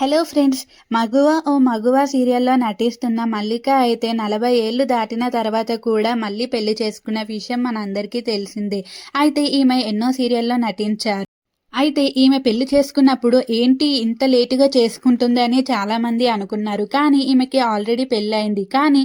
Hello friends మగువ ఓ మగువ సీరియల్లో నటిస్తున్న మల్లిక అయితే నలభై ఏళ్ళు దాటిన తర్వాత కూడా మళ్ళీ పెళ్ళి చేసుకున్న విషయం మనందరికీ తెలిసిందే. అయితే ఈమె ఎన్నో సీరియల్లో నటించారు. అయితే ఈమె పెళ్ళి చేసుకున్నప్పుడు ఏంటి ఇంత లేటుగా చేసుకుంటుంది అని చాలామంది అనుకున్నారు. కానీ ఈమెకి ఆల్రెడీ పెళ్ళయింది. కానీ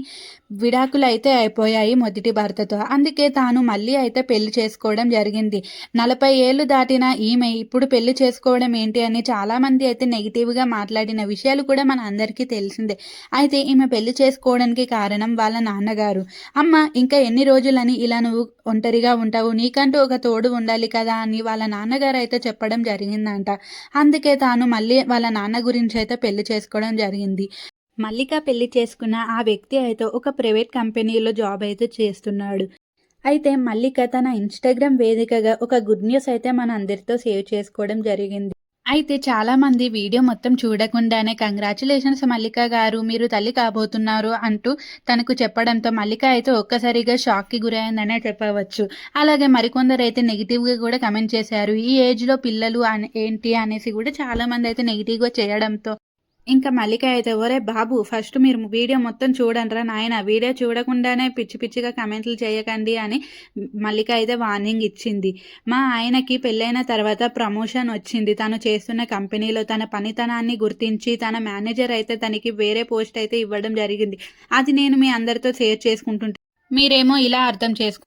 విడాకులు అయితే అయిపోయాయి మొదటి భర్తతో. అందుకే తాను మళ్ళీ అయితే పెళ్ళి చేసుకోవడం జరిగింది. నలభై ఏళ్ళు దాటిన ఈమె ఇప్పుడు పెళ్ళి చేసుకోవడం ఏంటి అని చాలామంది అయితే నెగిటివ్గా మాట్లాడిన విషయాలు కూడా మన అందరికీ తెలిసిందే. అయితే ఈమె పెళ్ళి చేసుకోవడానికి కారణం వాళ్ళ నాన్నగారు. అమ్మ ఇంకా ఎన్ని రోజులని ఇలా నువ్వు ఒంటరిగా ఉంటావు. నీకంటూ ఒక తోడు ఉండాలి కదా అని వాళ్ళ నాన్నగారు అయితే చెప్పడం జరిగిందంట. అందుకే తాను మళ్ళీ వాళ్ళ నాన్న గురించి అయితే పెళ్ళి చేసుకోవడం జరిగింది. మల్లిక పెళ్ళి చేసుకున్న ఆ వ్యక్తి అయితే ఒక ప్రైవేట్ కంపెనీలో జాబ్ అయితే చేస్తున్నాడు. అయితే మల్లిక తన ఇన్స్టాగ్రామ్ వేదికగా ఒక గుడ్ న్యూస్ అయితే మన అందరితో సేవ్ చేసుకోవడం జరిగింది. అయితే చాలా మంది వీడియో మొత్తం చూడకుండానే కంగ్రాచులేషన్స్ మల్లిక గారు మీరు తల్లి కాబోతున్నారు అంటూ తనకు చెప్పడంతో మల్లిక అయితే ఒక్కసారిగా షాక్కి గురైందనే చెప్పవచ్చు. అలాగే మరికొందరు అయితే నెగిటివ్గా కూడా కమెంట్ చేశారు. ఈ ఏజ్లో పిల్లలు అనే ఏంటి అనేసి కూడా చాలా మంది అయితే నెగిటివ్గా చేయడంతో ఇంకా మల్లిక అయితే ఒరే బాబు ఫస్ట్ మీరు వీడియో మొత్తం చూడండిరా నాయన వీడియో చూడకుండానే పిచ్చి పిచ్చిగా కమెంట్లు చేయకండి అని మల్లిక అయితే వార్నింగ్ ఇచ్చింది. మా ఆయనకి పెళ్ళైన తర్వాత ప్రమోషన్ వచ్చింది. తను చేస్తున్న కంపెనీలో తన పనితనాన్ని గుర్తించి తన మేనేజర్ అయితే తనకి వేరే పోస్ట్ అయితే ఇవ్వడం జరిగింది. అది నేను మీ అందరితో షేర్ చేసుకుంటుంటే. మీరేమో ఇలా అర్థం చేసుకు